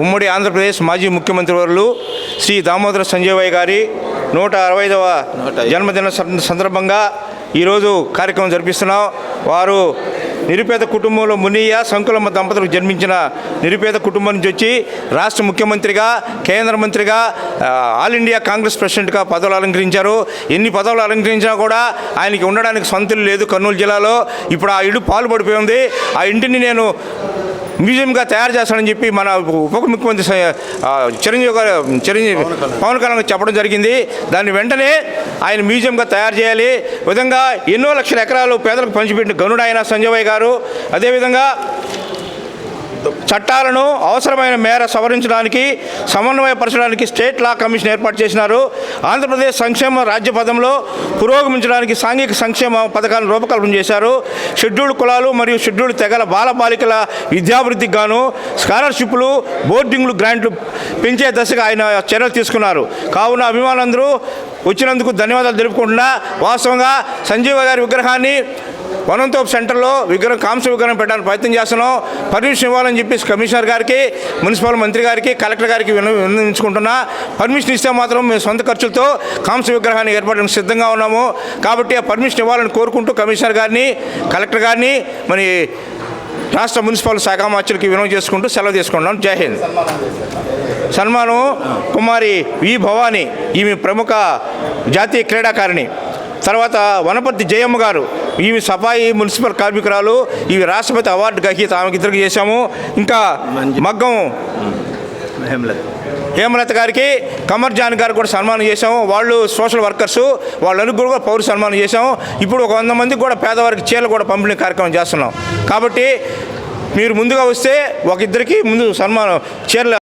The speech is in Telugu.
ఉమ్మడి ఆంధ్రప్రదేశ్ మాజీ ముఖ్యమంత్రి వర్యులు శ్రీ దామోదర సంజయ్ గారి నూట అరవైదవ జన్మదిన సం- సందర్భంగా ఈరోజు కార్యక్రమం జరిపిస్తున్నాం. వారు నిరుపేద కుటుంబంలో మునియ సంకులమ్మ దంపతులకు జన్మించిన నిరుపేద కుటుంబం నుంచి వచ్చి రాష్ట్ర ముఖ్యమంత్రిగా కేంద్ర మంత్రిగా ఆల్ ఇండియా కాంగ్రెస్ ప్రెసిడెంట్గా పదవులు అలంకరించారు. ఎన్ని పదవులు అలంకరించినా కూడా ఆయనకి ఉండడానికి సొంత ఇల్లు లేదు కర్నూలు జిల్లాలో. ఇప్పుడు ఆ ఇల్లు పాలు పడిపోయి ఉంది. ఆ ఇంటిని నేను మ్యూజియంగా తయారు చేస్తానని చెప్పి మన ఉప ముఖ్యమంత్రి చిరంజీవి గారు చిరంజీవి పవన్ కళ్యాణ్. చెప్పడం జరిగింది. దాన్ని వెంటనే ఆయన మ్యూజియంగా తయారు చేయాలి. విధంగా ఎన్నో లక్షల ఎకరాలు పేదలకు పంచిపెట్టిన గనుడు ఆయన సంజయ్ గారు. అదేవిధంగా చట్టాలను అవసరమైన మేర సవరించడానికి సమన్వయపరచడానికి స్టేట్ లా కమిషన్ ఏర్పాటు చేసినారు. ఆంధ్రప్రదేశ్ సంక్షేమ రాజ్య పదంలో పురోగమించడానికి సాంఘిక సంక్షేమ పథకాలను రూపకల్పన చేశారు. షెడ్యూల్డ్ కులాలు మరియు షెడ్యూల్డ్ తెగల బాలబాలికల విద్యాభివృద్ధికి గాను స్కాలర్షిప్లు బోర్డింగ్లు గ్రాంట్లు పెంచే దశగా ఆయన చర్యలు తీసుకున్నారు. కావున అభిమానులందరూ వచ్చినందుకు ధన్యవాదాలు తెలుపుకుంటున్నా. వాస్తవంగా సంజీవ గారి విగ్రహాన్ని వనంతోపు సెంటర్లో విగ్రహం కాంస్య విగ్రహం పెట్టడానికి ప్రయత్నం చేస్తున్నాం. పర్మిషన్ ఇవ్వాలని చెప్పి కమిషనర్ గారికి మున్సిపల్ మంత్రి గారికి కలెక్టర్ గారికి విన్నవించుకుంటున్నా. పర్మిషన్ ఇస్తే మాత్రం మేము సొంత ఖర్చులతో కాంస్య విగ్రహాన్ని ఏర్పడడానికి సిద్ధంగా ఉన్నాము. కాబట్టి ఆ పర్మిషన్ ఇవ్వాలని కోరుకుంటూ కమిషనర్ గారిని కలెక్టర్ గారిని మరి రాష్ట్ర మున్సిపల్ శాఖ మార్చులకి వినవం చేసుకుంటూ సెలవు తీసుకుంటున్నాం. జై హింద్. సన్మానం కుమారి వి భవాని ఈమె ప్రముఖ జాతీయ క్రీడాకారిణి. తర్వాత వనపర్తి జయమ్మ గారు ఈమె సఫాయి మున్సిపల్ కార్మికురాలు ఈమె రాష్ట్రపతి అవార్డు గ్రహీత ఆమెకి ఇద్దరికి చేశాము. ఇంకా మగ్గం హేమలత. గారికి కమర్ జాన్ గారికి కూడా సన్మానం చేశాము. వాళ్ళు సోషల్ వర్కర్స్ వాళ్ళని కూడా పౌర సన్మానం చేశాము. ఇప్పుడు ఒక వంద మందికి కూడా పేదవారికి చీరలు కూడా పంపిణీ కార్యక్రమం చేస్తున్నాం. కాబట్టి మీరు ముందుగా వస్తే ఒక ఇద్దరికి ముందు సన్మానం చీరలు